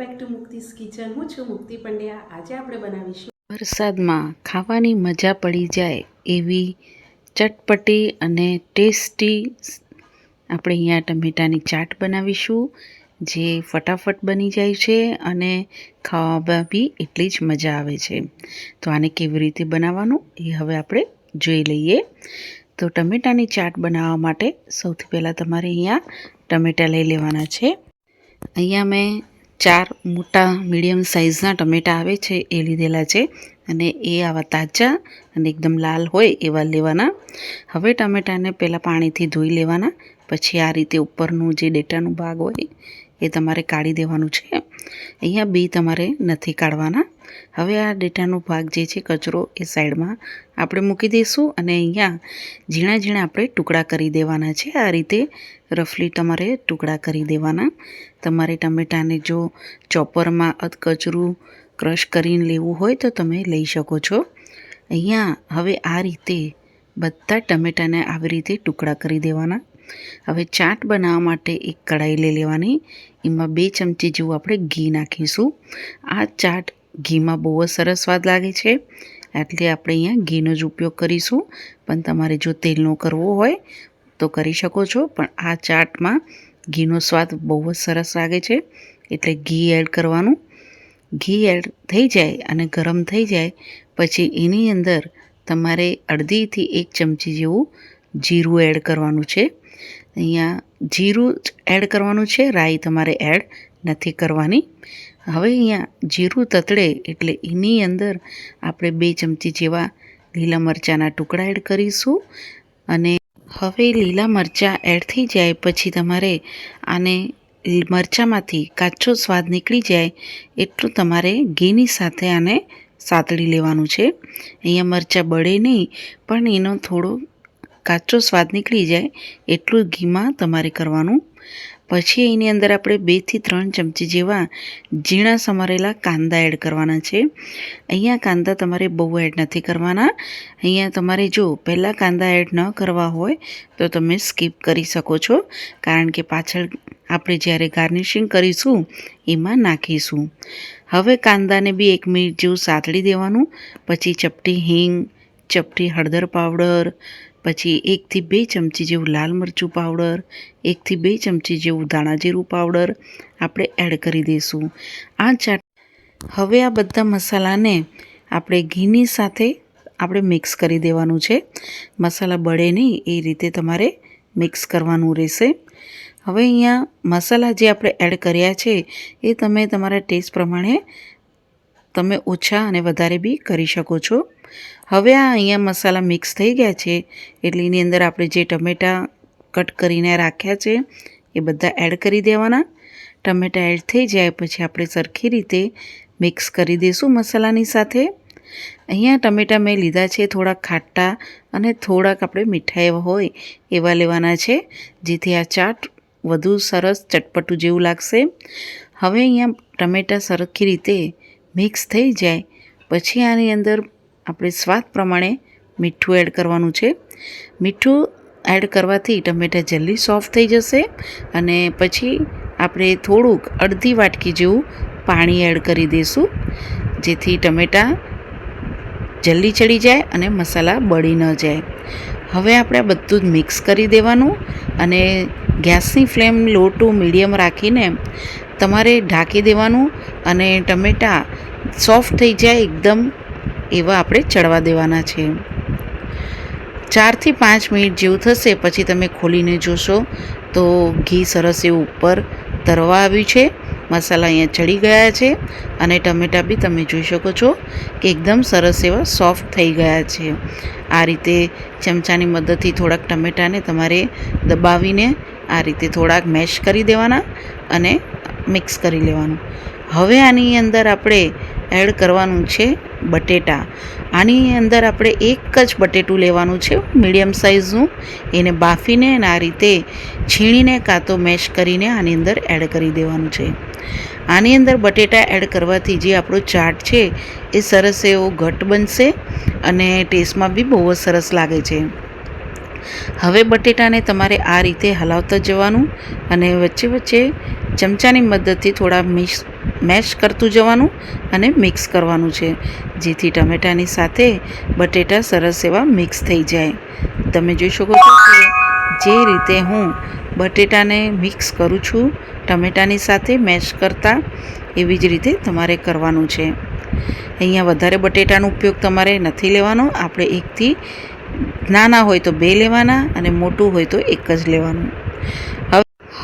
Back to Mukti's kitchen. હું છું મુક્તિ પંડ્યા. આજે આપણે બનાવીશું વરસાદમાં ખાવાની મજા પડી જાય એવી ચટપટી અને ટેસ્ટી આપણે અહીંયા ટમેટાની ચાટ બનાવીશું, જે ફટાફટ બની જાય છે અને ખાવામાં બી એટલી જ મજા આવે છે. તો આને કેવી રીતે બનાવવાનું એ હવે આપણે જોઈ લઈએ. તો ટમેટાની ચાટ બનાવવા માટે સૌથી પહેલાં તમારે અહીંયા ટમેટાં લઈ લેવાના છે. અહીંયા મેં ચાર મોટા મીડિયમ સાઇઝના ટમેટાં આવે છે, એ લીધેલા છે અને એ આવા તાજા અને એકદમ લાલ હોય એવા લેવાના. હવે ટમેટાને પહેલાં પાણીથી ધોઈ લેવાના, પછી આ રીતે ઉપરનું જે ડેટાનું ભાગ હોય એ તમારે કાઢી દેવાનું છે. અહીંયા બી તમારે નથી કાઢવાના. હવે આ ડેટાનો ભાગ જે છે કચરો એ સાઈડમાં આપણે મૂકી દઈશું અને અહીંયા ઝીણા ઝીણા આપણે ટુકડા કરી દેવાના છે. આ રીતે રફલી તમારે ટુકડા કરી દેવાના. તમારે ટમેટાને જો ચોપરમાં અધકચરું ક્રશ કરીને લેવું હોય તો તમે લઈ શકો છો. અહીંયા હવે આ રીતે બધા ટમેટાને આવી રીતે ટુકડા કરી દેવાના. હવે ચાટ બનાવવા માટે એક કઢાઈ લઈ લેવાની. એમાં બે ચમચી જેવું આપણે ઘી નાખીશું. આ ચાટ ઘીમાં બહુ જ સરસ સ્વાદ લાગે છે, એટલે આપણે અહીંયા ઘીનો જ ઉપયોગ કરીશું. પણ તમારે જો તેલનો કરવો હોય તો કરી શકો છો, પણ આ ચાટમાં ઘીનો સ્વાદ બહુ જ સરસ લાગે છે, એટલે ઘી એડ કરવાનું. ઘી એડ થઈ જાય અને ગરમ થઈ જાય, પછી એની અંદર તમારે અડધીથી એક ચમચી જેવું જીરું એડ કરવાનું છે. અહીંયા જીરું જ એડ કરવાનું છે. રાઈ તમારે એડ નથી કરવાની. હવે અહીંયા જીરું તતડે એટલે એની અંદર આપણે બે ચમચી જેવા લીલા મરચાંના ટુકડા એડ કરીશું. અને હવે લીલા મરચાં એડ થઈ જાય પછી તમારે આને મરચાંમાંથી કાચો સ્વાદ નીકળી જાય એટલું તમારે ઘીની સાથે આને સાતળી લેવાનું છે. અહીંયા મરચાં બળે નહીં, પણ એનો થોડો કાચો સ્વાદ નીકળી જાય એટલું ઘીમાં તમારે કરવાનું. પછી એની અંદર આપણે બેથી ત્રણ ચમચી જેવા ઝીણા સમારેલા કાંદા એડ કરવાના છે. અહીંયા કાંદા તમારે બહુ એડ નથી કરવાના. અહીંયા તમારે જો પહેલાં કાંદા એડ ન કરવા હોય તો તમે સ્કીપ કરી શકો છો. કારણ કે પાછળ આપણે જ્યારે ગાર્નિશિંગ કરીશું, એમાં નાખીશું. હવે કાંદાને બી એક મિનિટ જેવું સાતળી દેવાનું. પછી ચપટી હિંગ, ચપટી હળદર પાવડર પછી એકથી બે ચમચી જેવું લાલ મરચું પાવડર, એકથી બે ચમચી જેવું ધાણાજીરું પાવડર આપણે એડ કરી દઈશું. આ ચાટ હવે આ બધા મસાલાને આપણે ઘીની સાથે આપણે મિક્સ કરી દેવાનું છે. મસાલા બળે નહીં, એ રીતે તમારે મિક્સ કરવાનું રહેશે. હવે અહીંયા મસાલા જે આપણે એડ કર્યા છે, એ તમે તમારા ટેસ્ટ પ્રમાણે તમે ઓછા અને વધારે બી કરી શકો છો. હવે આ અહીંયા મસાલા મિક્સ થઈ ગયા છે. એટલે એની અંદર આપણે જે ટમેટાં કટ કરીને રાખ્યા છે, એ બધા એડ કરી દેવાના. ટમેટાં એડ થઈ જાય પછી આપણે સરખી રીતે મિક્સ કરી દઈશું મસાલાની સાથે. અહીંયા ટમેટાં મેં લીધા છે થોડાક ખાટા અને થોડાક આપણે મીઠા હોય એવા લેવાના છે, જેથી આ ચાટ વધુ સરસ ચટપટું જેવું લાગશે. હવે અહીંયા ટમેટાં સરખી રીતે મિક્સ થઈ જાય. પછી આની અંદર આપણે સ્વાદ પ્રમાણે મીઠું એડ કરવાનું છે. મીઠું એડ કરવાથી ટમેટાં જલ્દી સોફ્ટ થઈ જશે અને પછી આપણે થોડુંક અડધી વાટકી જેવું પાણી એડ કરી દઈશું, જેથી ટમેટાં જલ્દી ચડી જાય અને મસાલા બળી ન જાય. હવે આપણે બધું જ મિક્સ કરી દેવાનું અને ગેસની ફ્લેમ લો ટુ મીડિયમ રાખીને તમારે ઢાંકી દેવાનું અને ટમેટાં સોફ્ટ થઈ જાય એકદમ એવા આપણે ચડવા દેવાના છે. ચારથી પાંચ મિનિટ જેવું થશે, પછી તમે ખોલીને જોશો તો ઘી સરસ એવું ઉપર તરવા આવ્યું છે. મસાલા અહીંયા ચડી ગયા છે અને ટમેટાં બી તમે જોઈ શકો છો કે એકદમ સરસ એવા સોફ્ટ થઈ ગયા છે. આ રીતે ચમચાની મદદથી થોડાક ટમેટાને તમારે દબાવીને આ રીતે થોડાક મેશ કરી દેવાના અને મિક્સ કરી લેવાનું. હવે આની અંદર આપણે એડ કરવાનું છે બટેટા. આની અંદર આપણે એક જ બટેટું લેવાનું છે, મીડિયમ સાઇઝનું. એને બાફીને અને આ રીતે છીણીને કાં તો મેશ કરીને આની અંદર એડ કરી દેવાનું છે. આની અંદર બટેટા એડ કરવાથી જે આપણો ચાટ છે, એ સરસ એવો ઘટ બનશે અને ટેસ્ટમાં બી બહુ જ સરસ લાગે છે. હવે બટેટાને તમારે આ રીતે હલાવતા જવાનું અને વચ્ચે વચ્ચે ચમચાની મદદથી થોડા મિક્સ મેશ કરતું જવાનું અને મિક્સ કરવાનું છે. જેથી ટમેટાની સાથે બટેટા સરસ એવા મિક્સ થઈ જાય. તમે જોઈ શકો છો કે જે રીતે હું બટેટાને મિક્સ કરું છું, ટમેટાની સાથે મેશ કરતાં એવી જ રીતે તમારે કરવાનું છે. અહીંયા વધારે બટેટાનો ઉપયોગ તમારે નથી લેવાનો. આપણે એકથી નાના હોય તો બે લેવાના અને મોટું હોય તો એક જ લેવાનું.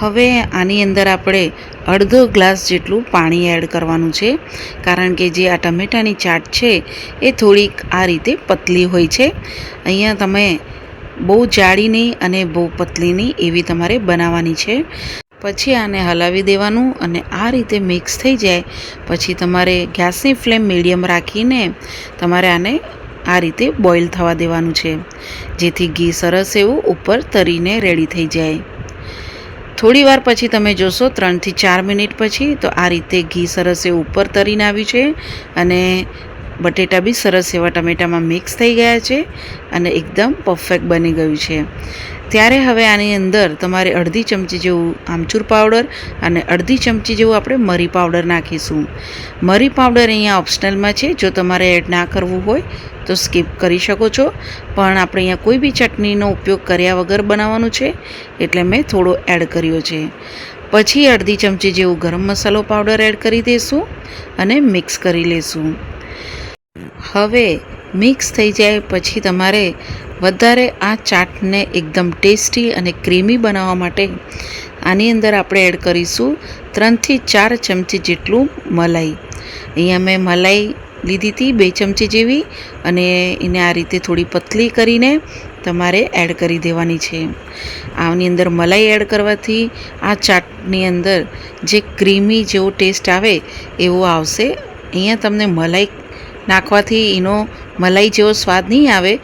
હવે આની અંદર આપણે અડધો ગ્લાસ જેટલું પાણી એડ કરવાનું છે. કારણ કે જે આ ટમેટાની ચાટ છે, એ થોડીક આ રીતે પતલી હોય છે. અહીંયા તમે બહુ જાડી નહીં અને બહુ પતલી નહીં એવી તમારે બનાવવાની છે. પછી આને હલાવી દેવાનું અને આ રીતે મિક્સ થઈ જાય. પછી તમારે ગેસની ફ્લેમ મીડિયમ રાખીને તમારે આને આ રીતે બોઇલ થવા દેવાનું છે. જેથી ઘી સરસ એવું ઉપર તરીને રેડી થઈ જાય. થોડી વાર પછી તમે જોશો, ત્રણથી ચાર મિનિટ પછી, તો આ રીતે ઘી સરસ એવું ઉપર તરીને આવ્યું છે અને બટેટા બી સરસ એવા ટમેટામાં મિક્સ થઈ ગયા છે અને એકદમ પરફેક્ટ બની ગયું છે. ત્યારે હવે આની અંદર તમારે અડધી ચમચી જેવું આમચૂર પાવડર અને અડધી ચમચી જેવું આપણે મરી પાવડર નાખીશું. મરી પાવડર અહીંયા ઓપ્શનલમાં છે. જો તમારે એડ ના કરવું હોય તો સ્કીપ કરી શકો છો. પણ આપણે અહીંયા કોઈ બી ચટણીનો ઉપયોગ કર્યા વગર બનાવવાનું છે એટલે મેં થોડો એડ કર્યો છે. પછી અડધી ચમચી જેવું ગરમ મસાલો પાવડર એડ કરી દઈશું અને મિક્સ કરી લઈશું હવે મિક્સ થઈ જાય પછી તમારે વધારે આ ચાટને એકદમ ટેસ્ટી અને ક્રીમી બનાવવા માટે આની અંદર આપણે એડ કરીશું ત્રણથી ચાર ચમચી જેટલું મલાઈ. અહીંયા મેં મલાઈ લીધી હતી બે ચમચી જેવી અને એને આ રીતે થોડી પતલી કરીને તમારે એડ કરી દેવાની છે. આની અંદર મલાઈ એડ કરવાથી આ ચાટની અંદર જે ક્રીમી જેવો ટેસ્ટ આવે એવો આવશે. અહીંયા તમને મલાઈ નાખવાથી એનો મલાઈ જેવો સ્વાદ નહીં આવે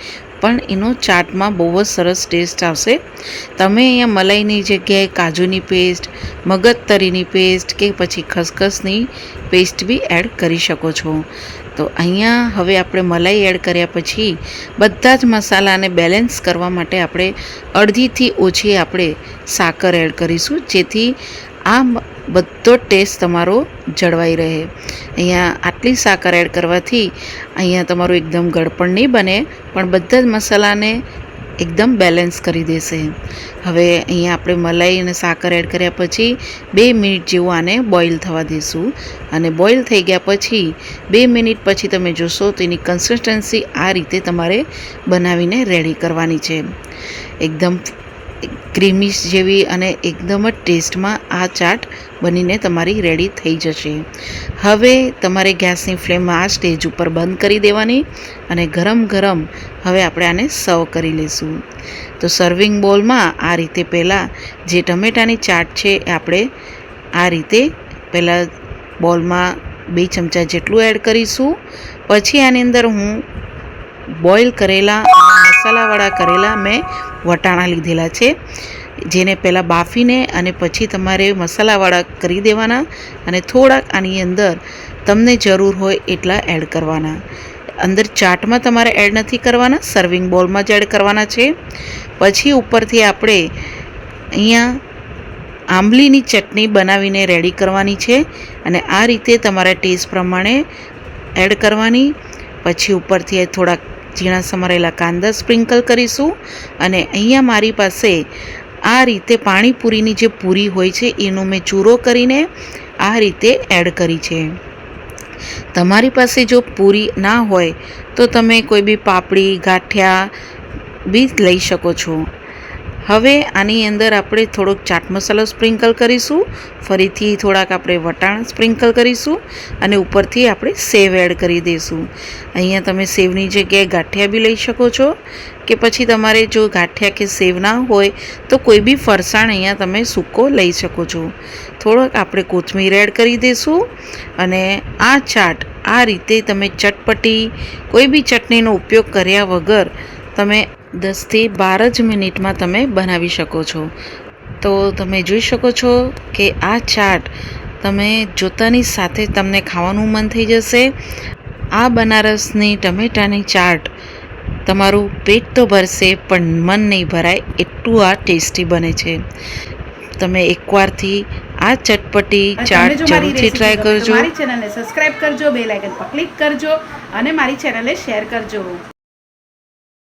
પણ એનો ચાટમાં બહુ જ સરસ ટેસ્ટ આવશે. તમે અહીંયા મલાઈની જગ્યાએ કાજુની પેસ્ટ મગજતરીની પેસ્ટ કે પછી ખસખસની પેસ્ટ બી એડ કરી શકો છો. તો અહીંયા હવે આપણે મલાઈ એડ કર્યા પછી બધા જ મસાલાને બેલેન્સ કરવા માટે આપણે અડધીથી ઓછી આપણે સાકર એડ કરીશું. જેથી આ બધો ટેસ્ટ તમારો જળવાઈ રહે. અહીંયા આટલી સાકર એડ કરવાથી અહીંયા તમારું એકદમ ગળપણ નહીં બને, પણ બધા જ મસાલાને એકદમ બેલેન્સ કરી દેશે. હવે અહીંયા આપણે મલાઈ અને સાકર એડ કર્યા પછી બે મિનિટ જેવું આને બોઇલ થવા દઈશું અને બોઇલ થઈ ગયા પછી બે મિનિટ પછી તમે જોશો તો એની કન્સિસ્ટન્સી આ રીતે તમારે બનાવીને રેડી કરવાની છે. એકદમ ક્રીમી જેવી અને એકદમ જ ટેસ્ટમાં આ ચાટ બનીને તમારી રેડી થઈ જશે. હવે તમારે ગેસની ફ્લેમ આ સ્ટેજ ઉપર બંધ કરી દેવાની અને ગરમ ગરમ હવે આપણે આને સર્વ કરી લઈશું તો સર્વિંગ બોલમાં આ રીતે પહેલાં જે ટમેટાની ચાટ છે એ આપણે આ રીતે પહેલાં બોલમાં બે ચમચા જેટલું એડ કરીશું. પછી આની અંદર હું બોઇલ કરેલા મસાલાવાળા કરેલા મેં વટાણા લીધેલા છે, જેને પહેલાં બાફીને અને પછી તમારે મસાલાવાળા કરી દેવાના અને થોડાક આની અંદર તમને જરૂર હોય એટલા એડ કરવાના. અંદર ચાટમાં તમારે એડ નથી કરવાના સર્વિંગ બોલમાં જ એડ કરવાના છે. પછી ઉપરથી આપણે અહીંયા આંબલીની ચટણી બનાવીને રેડી કરવાની છે અને આ રીતે તમારા ટેસ્ટ પ્રમાણે એડ કરવાની. પછી ઉપરથી થોડાક ઝીણા સમારેલા કાંદા સ્પ્રિંકલ કરીશું અને અહીંયા મારી પાસે આ રીતે પાણીપુરીની જે પૂરી હોય છે, એનો મેં ચૂરો કરીને આ રીતે એડ કરી છે. તમારી પાસે જો પૂરી ના હોય, તો તમે કોઈ બી પાપડી, ગાંઠિયા બી લઈ શકો છો. હવે આની અંદર આપણે થોડોક ચાટ મસાલો સ્પ્રિંકલ કરીશું. ફરીથી થોડાક આપણે વટાણ સ્પ્રિંકલ કરીશું અને ઉપરથી આપણે સેવ એડ કરી દઈશું અહીંયા તમે સેવની જગ્યાએ ગાંઠિયા બી લઈ શકો છો કે પછી તમારે જો ગાંઠિયા કે સેવ ના હોય તો કોઈ બી ફરસાણ અહીંયા તમે સૂકો લઈ શકો છો. થોડોક આપણે કોથમીર એડ કરી દઈશું અને આ ચાટ આ રીતે તમે ચટપટી કોઈ બી ચટણીનો ઉપયોગ કર્યા વગર તમે દસથી બાર જ મિનિટમાં તમે બનાવી શકો છો. તો તમે જોઈ શકો છો કે આ ચાટ તમે જોતાની સાથે તમને ખાવાનું મન થઈ જશે. આ બનારસની ટમેટાની ચાટ તમારું પેટ તો ભરશે પણ મન નહીં ભરાય એટલું આ ટેસ્ટી બને છે. તમે એકવારથી આ ચટપટી ચાટ જરૂરથી ટ્રાય કરજો. મારી ચેનલને સબસ્ક્રાઇબ કરજો બે લાઇકન પર ક્લિક કરજો અને મારી ચેનલને શેર કરજો.